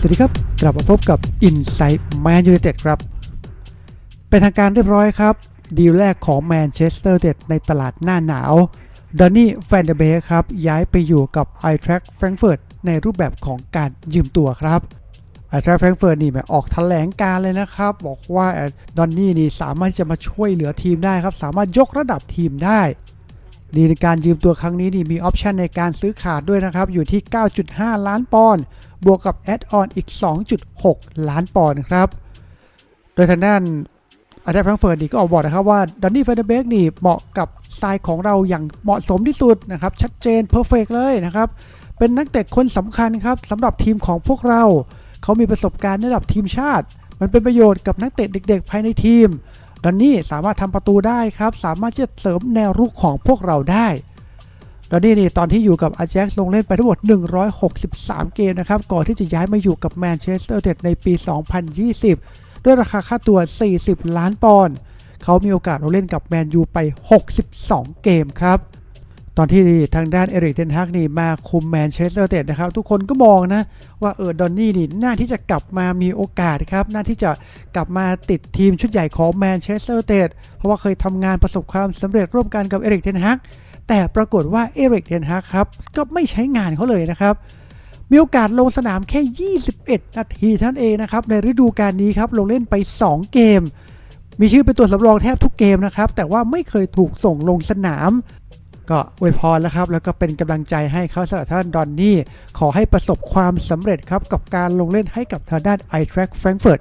สวัสดีครับ กลับมาพบกับ Inside Man United ครับ เป็นทางการเรียบร้อยครับ ดีลแรกของแมนเชสเตอร์ d ในตลาดหน้าหนาวดอนนี่แฟนเดเบคครับ ย้ายไปอยู่กับ i t r a c k Frankfurt ในรูปแบบของการยืมตัวครับ i t r a c k Frankfurt นี่แมออกแถลงการเลยนะครับ บอกว่าดอนนี่นี่สามารถจะมาช่วยเหลือทีมได้ครับ สามารถยกระดับทีมได้ ดีในการยืมตัวครั้งนี้นี่มีออปชันในการซื้อขาดด้วยนะครับ อยู่ที่ 9.5 ล้านปอนด์บวกกับแอดออนอีก 2.6 ล้านปอนด์ครับ โดยทางด้านอาจารย์แฟรงเฟิร์ตนี่ก็ออกบอกนะครับว่าดอนนี่เฟเดเบกนี่เหมาะกับสไตล์ของเราอย่างเหมาะสมที่สุดนะครับ ชัดเจนเพอร์เฟกเลยนะครับ เป็นนักเตะคนสำคัญครับสำหรับทีมของพวกเรา เขามีประสบการณ์ในระดับทีมชาติ มันเป็นประโยชน์กับนักเตะเด็ก ๆ ภายในทีม ดอนนี่สามารถทำประตูได้ครับ สามารถที่จะเสริมแนวรุกของพวกเราได้ดอนนี่นี่ตอนที่อยู่กับอาแจ็คลงเล่นไปทั้งหมด 163 เกมนะครับ ก่อนที่จะย้ายมาอยู่กับแมนเชสเตอร์เดในปี 2020 ด้วยราคาค่าตัว 40 ล้านปอนด์เขามีโอกาสลงเล่นกับแมนยูไป 62 เกมครับ ตอนที่ทางด้านเอริกเทนฮักนี่มาคุมแมนเชสเตอร์เตดนะครับ ทุกคนก็มองนะ ว่าเออดอนนี่นี่น่าที่จะกลับมามีโอกาสครับน่าที่จะกลับมาติดทีมชุดใหญ่ของแมนเชสเตอร์เตดเพราะว่าเคยทำงานประสบความสำเร็จร่วมกันกับเอริกเทนฮักแต่ปรากฏว่าเอริกเทนฮักครับก็ไม่ใช้งานเขาเลยนะครับมีโอกาสลงสนามแค่ 21 นาทีท่านั้นเองนะครับ ในฤดูกาลนี้ครับลงเล่นไป 2 เกม มีชื่อเป็นตัวสำรองแทบทุกเกมนะครับ แต่ว่าไม่เคยถูกส่งลงสนาม ก็อวยพรแล้วครับ แล้วก็เป็นกำลังใจให้เขาสำหรับท่านดอนนี่ ขอให้ประสบความสำเร็จครับ กับการลงเล่นให้กับทางด้าน i t r a c k Frankfurt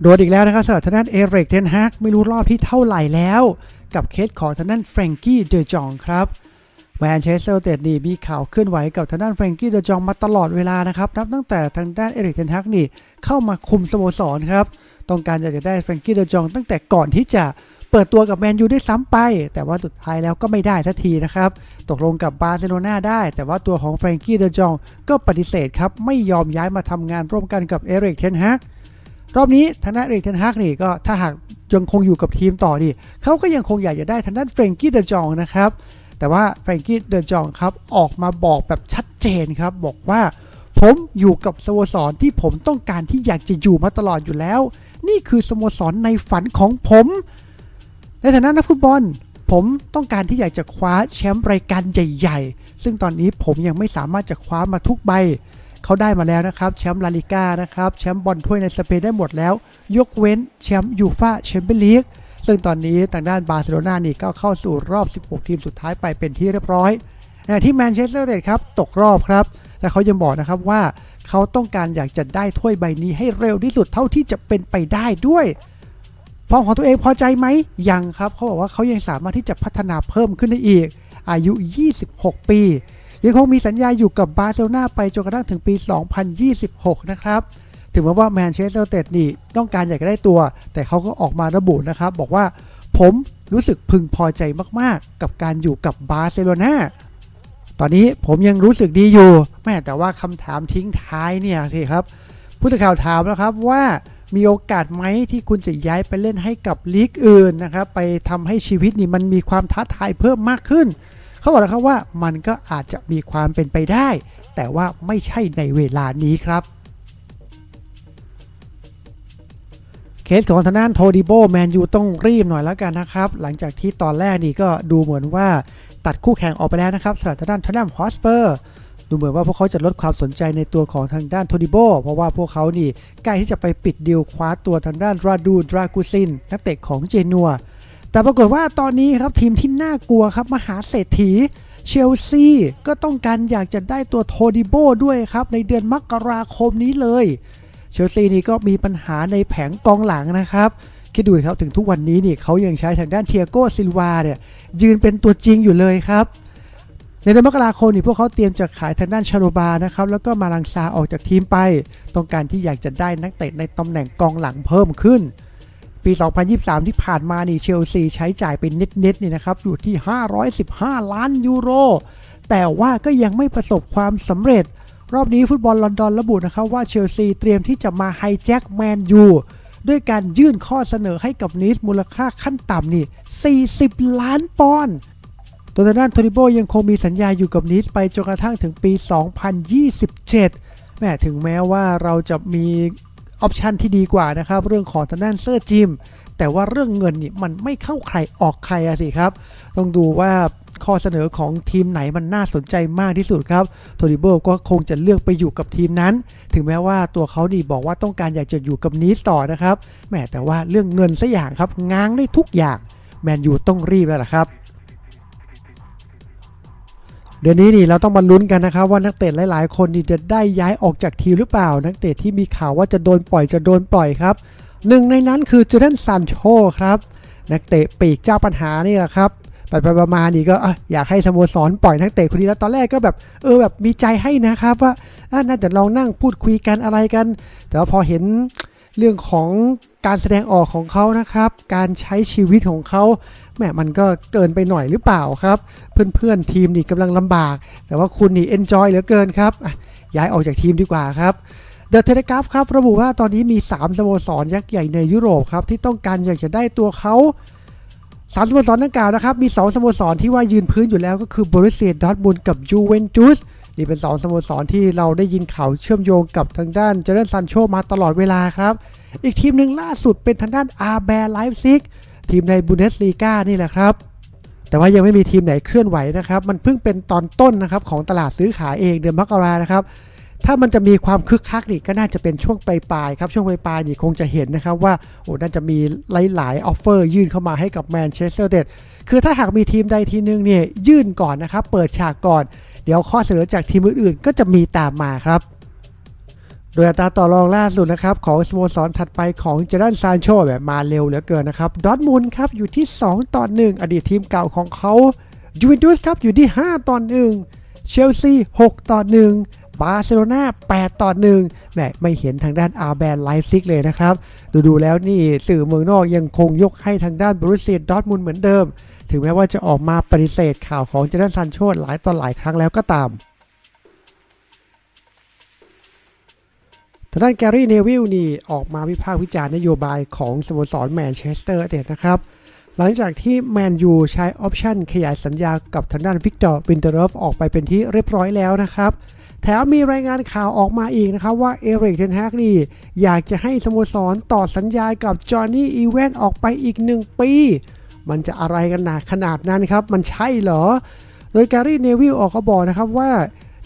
โดนอีกแล้วนะครับสำหรับทางด้านเอริกเทนฮากไม่รู้รอบที่เท่าไหร่แล้ว กับเคสของทางด้านแฟรงกี้เดอจองครับแมนเชสเตอร์เตดนี่มีข่าวเคลื่อนไหวกับทางด้านแฟรงกี้เดอจองมาตลอดเวลานะครับนับตั้งแต่ทางด้านเอริกเทนฮักนี่เข้ามาคุมสโมสรครับ ต้องการอยากจะได้แฟรงกี้เดอจองตั้งแต่ก่อนที่จะ เปิดตัวกับแมนยูได้ซ้ำไป แต่ว่าสุดท้ายแล้วก็ไม่ได้ทันทีนะครับ ตกลงกับบาร์เซโลนาได้ แต่ว่าตัวของแฟรงกี้เดอจองก็ปฏิเสธครับ ไม่ยอมย้ายมาทำงานร่วมกันกับเอริกเทนฮักรอบนี้ทางด้านเอริกเทนฮักนี่ก็ถ้าหากยังคงอยู่กับทีมต่อนี่เขาก็ยังคงอยากจะได้ทางด้านแฟรงกี้เดอจองนะครับแต่ว่าแฟรงกี้เดอจองครับออกมาบอกแบบชัดเจนครับบอกว่าผมอยู่กับสโมสรที่ผมต้องการที่อยากจะอยู่มาตลอดอยู่แล้ว นี่คือสโมสรในฝันของผม ในฐานะนักฟุตบอล ผมต้องการที่อยากจะคว้าแชมป์รายการใหญ่ ๆ ซึ่งตอนนี้ผมยังไม่สามารถจะคว้ามาทุกใบ เขาได้มาแล้วนะครับ แชมป์ลาลิก้านะครับแชมป์บอลถ้วยในสเปนได้หมดแล้ว ยกเว้นแชมป์ยูฟ่าแชมเปี้ยนลีกซึ่งตอนนี้ทางด้านบาร์เซโลนานี่ก็เข้าสู่รอบ 16 ทีมสุดท้ายไปเป็นที่เรียบร้อยที่แมนเชสเตอร์ยูไนเต็ดครับตกรอบครับ และเขายังบอกนะครับว่าเขาต้องการอยากจะได้ถ้วยใบนี้ให้เร็วที่สุดเท่าที่จะเป็นไปได้ด้วย ฟอร์มของตัวเองพอใจไหมยังครับเขาบอกว่าเขายังสามารถที่จะพัฒนาเพิ่มขึ้นได้อีก อายุ 26 ปี ยังคงมีสัญญาอยู่กับบาร์เซโลนาไปจนกระทั่งถึงปี 2026 นะครับถึงแม้ว่าแมนเชสเตอร์เตดนี่ต้องการอยากจะได้ตัว แต่เขาก็ออกมาระบุนะครับ บอกว่าผมรู้สึกพึงพอใจมากๆ กับการอยู่กับบาร์เซโลนาตอนนี้ผมยังรู้สึกดีอยู่แม่แต่ว่าคำถามทิ้งท้ายเนี่ยสิครับ ผู้สื่อข่าวถามนะครับว่า มีโอกาสไหมที่คุณจะย้ายไปเล่นให้กับลีกอื่นนะครับไปทำให้ชีวิตนี่มันมีความท้าทายเพิ่มมากขึ้น เขาบอกนะครับว่ามันก็อาจจะมีความเป็นไปได้ แต่ว่าไม่ใช่ในเวลานี้ครับเคสของทางด้านโทดิโบแมนยูต้องรีบหน่อยแล้วกันนะครับ หลังจากที่ตอนแรกนี่ก็ดูเหมือนว่าตัดคู่แข่งออกไปแล้วนะครับสำหรับทางด้านทอตแนมฮอสเปอร์ ดูเหมือนว่าพวกเขาจะลดความสนใจในตัวของทางด้านโทดิโบเพราะว่าพวกเขานี่ใกล้ที่จะไปปิดดีลคว้าตัวทางด้านราดูดรากูซินนักเตะของเจนัวแต่ปรากฏว่าตอนนี้ครับทีมที่น่ากลัวครับมหาเศรษฐีเชลซีก็ต้องการอยากจะได้ตัวโทดิโบด้วยครับในเดือนมกราคมนี้เลยเชลซีนี่ก็มีปัญหาในแผงกองหลังนะครับคิดดูครับถึงทุกวันนี้นี่เขายังใช้ทางด้านเทียโกซิลวาเนี่ยยืนเป็นตัวจริงอยู่เลยครับ ในเดือนมกราคมนี่พวกเขาเตรียมจะขายทางด้านชาโรบานะครับแล้วก็มาลังซาออกจากทีมไป ต้องการที่อยากจะได้นักเตะในตำแหน่งกองหลังเพิ่มขึ้น ปี 2023 ที่ผ่านมานี่เชลซีใช้จ่ายเป็นเน็ตๆนี่นะครับอยู่ที่ 515 ล้านยูโร แต่ว่าก็ยังไม่ประสบความสำเร็จ รอบนี้ฟุตบอลลอนดอนระบุนะครับว่าเชลซีเตรียมที่จะมาไฮแจ็คแมนยูด้วยการยื่นข้อเสนอให้กับนิสมูลค่าขั้นต่ำนี่ 40 ล้านปอนด์ ตัวทางด้านโทริโบยังคงมีสัญญาอยู่กับนิสไปจนกระทั่งถึงปี 2027 แม้ถึงแม้ว่าเราจะมีออปชันที่ดีกว่านะครับ เรื่องของทางด้านเซอร์จิม แต่ว่าเรื่องเงินนี่มันไม่เข้าใครออกใครอะสิครับ ต้องดูว่าข้อเสนอของทีมไหนมันน่าสนใจมากที่สุดครับโทริโบก็คงจะเลือกไปอยู่กับทีมนั้น ถึงแม้ว่าตัวเขาดีบอกว่าต้องการอยากจะอยู่กับนีสต่อนะครับแหมแต่ว่าเรื่องเงินซะอย่างครับง้างได้ทุกอย่างแมนยูต้องรีบแล้วล่ะครับ เดือนนี้นี่เราต้องมาลุ้นกันนะครับว่านักเตะหลาย ๆ คนนี่จะได้ย้ายออกจากทีมหรือเปล่า นักเตะที่มีข่าวว่าจะโดนปล่อยจะโดนปล่อยครับหนึ่งในนั้นคือเจเดนซันโชครับนักเตะปีกเจ้าปัญหานี่แหละครับไปไปๆมาๆนี่ก็อยากให้สโมสรปล่อยนักเตะคนนี้แล้วตอนแรกก็แบบเออแบบมีใจให้นะครับว่าอะน่าจะลองนั่งพูดคุยกันอะไรกัน แต่ว่าพอเห็นเรื่องของ การแสดงออกของเขานะครับ การใช้ชีวิตของเขาแหมมันก็เกินไปหน่อยหรือเปล่าครับ เพื่อนๆทีมนี่กำลังลำบาก แต่ว่าคุณนี่เอนจอยเหลือเกินครับย้ายออกจากทีมดีกว่าครับเดอะเทเลกราฟครับระบุว่าตอนนี้มี 3สโมสรยักษ์ใหญ่ในยุโรปครับ ที่ต้องการอยากจะได้ตัวเขาสามสโมสรดังกล่าวนะครับ มี 2สโมสรที่ว่ายืนพื้นอยู่แล้วก็คือบริเซียดอทมุนกับยูเวนตุสนี่เป็น 2สโมสรที่เราได้ยินข่าวเชื่อมโยงกับทางด้านเจเรนซันโชมาตลอดเวลาครับ อีกทีมหนึ่งล่าสุดเป็นทางด้านอาร์แบร์ไลฟ์ซิกทีมในบุนเดสลีกานี่แหละครับ แต่ว่ายังไม่มีทีมไหนเคลื่อนไหวนะครับ มันเพิ่งเป็นตอนต้นนะครับของตลาดซื้อขายเองเดือนมกรานะครับ ถ้ามันจะมีความคึกคักนี่ก็น่าจะเป็นช่วงปลายๆครับ ช่วงปลายๆนี่คงจะเห็นนะครับว่าโอ้น่าจะมีหลายๆออฟเฟอร์ยื่นเข้ามาให้กับแมนเชสเตอร์เดดคือถ้าหากมีทีมใดทีมหนึ่งเนี่ยยื่นก่อนนะครับ เปิดฉากก่อน เดี๋ยวข้อเสนอจากทีมอื่นๆ ก็จะมีตามมาครับ โดยอัตราต่อรองล่าสุดนะครับของสโมสรถัดไปของเจดันซานโชแบบมาเร็วเหลือเกินนะครับดอทมุนครับอยู่ที่ 2 ต่อ 1 อดีตทีมเก่าของเขายูเวนตุสครับอยู่ที่ 5 ต่อ 1 เชลซี 6 ต่อ 1 บาร์เซโลนา8 ต่อ 1แหมไม่เห็นทางด้านอาร์แบนไลฟ์ซิกเลยนะครับ ดูๆแล้วนี่สื่อเมืองนอกยังคงยกให้ทางด้านบรูเซียดอทมุนเหมือนเดิม ถึงแม้ว่าจะออกมาปฏิเสธข่าวของเจดันซานโชหลายต่อหลายครั้งแล้วก็ตาม ทางด้านแกรี่เนวิลนี่ออกมาวิพากษ์วิจารณ์นโยบายของสโมสรแมนเชสเตอร์เดดนะครับ หลังจากที่แมนยูใช้ออปชันขยายสัญญากับทางด้านวิกตอร์วินเตอร์ฟออกไปเป็นที่เรียบร้อยแล้วนะครับแถมมีรายงานข่าวออกมาอีกนะครับว่าเอริกเทนฮากนี่อยากจะให้สโมสรต่อสัญญากับจอห์นนี่อีเวนออกไปอีกหนึ่งปี มันจะอะไรกันหนาขนาดนั้นครับ มันใช่เหรอ โดยแกรี่เนวิลออกก็บอกนะครับว่า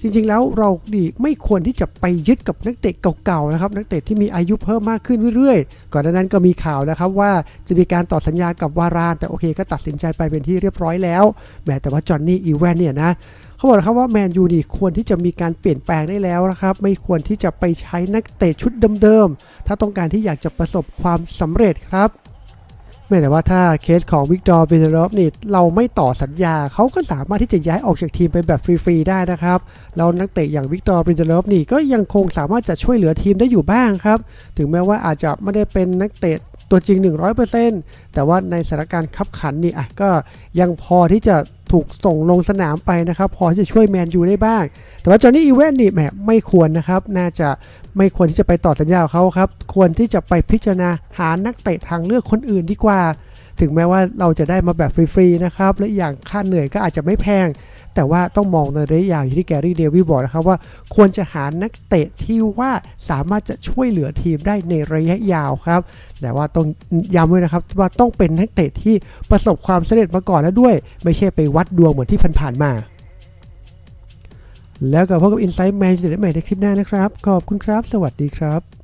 จริงๆแล้วเราดีไม่ควรที่จะไปยึดกับนักเตะเก่าๆนะครับนักเตะที่มีอายุเพิ่มมากขึ้นเรื่อยๆ ก่อนหน้านั้นก็มีข่าวนะครับว่าจะมีการต่อสัญญากับวาราน แต่โอเคก็ตัดสินใจไปเป็นที่เรียบร้อยแล้วแหมแต่ว่าจอห์นนี่อีแวนเนี่ยนะเขาบอกนะครับว่าแมนยูนี่ควรที่จะมีการเปลี่ยนแปลงได้แล้วนะครับไม่ควรที่จะไปใช้นักเตะชุดเดิมๆถ้าต้องการที่อยากจะประสบความสำเร็จครับ ม่แต่ว่าถ้าเคสของวิกตอร์เบเนรอฟนี่เราไม่ต่อสัญญา เขาก็สามารถที่จะย้ายออกจากทีมไปแบบฟรีๆได้นะครับ แล้วนักเตะอย่างวิกตอร์เบเนรอฟนี่ก็ยังคงสามารถจะช่วยเหลือทีมได้อยู่บ้างครับ ถึงแม้ว่าอาจจะไม่ได้เป็นนักเตะตัวจริง 100% แต่ว่าในสถานการณ์คับขันนี่อะก็ยังพอที่จะถูกส่งลงสนามไปนะครับ พอที่จะช่วยแมนยูได้บ้าง แต่ว่าจอห์นนี่อีเวนนี่แหมไม่ควรนะครับ น่าจะไม่ควรที่จะไปต่อสัญญาเขาครับ ควรที่จะไปพิจารณาหานักเตะทางเลือกคนอื่นดีกว่า ถึงแม้ว่าเราจะได้มาแบบฟรีๆนะครับ และอย่างค่าเหนื่อยก็อาจจะไม่แพง แต่ว่าต้องมองในระยะยาวอย่างที่แกรี่เดวิลบอกนะครับว่าควรจะหานักเตะที่ว่าสามารถจะช่วยเหลือทีมได้ในระยะยาวครับ แต่ว่าต้องย้ำด้วยนะครับว่าต้องเป็นนักเตะที่ประสบความสำเร็จมาก่อนแล้วด้วย ไม่ใช่ไปวัดดวงเหมือนที่ผ่านๆมา แล้วก็พบกับ Insight Man จะได้ใหม่ในคลิปหน้านะครับ ขอบคุณครับ สวัสดีครับ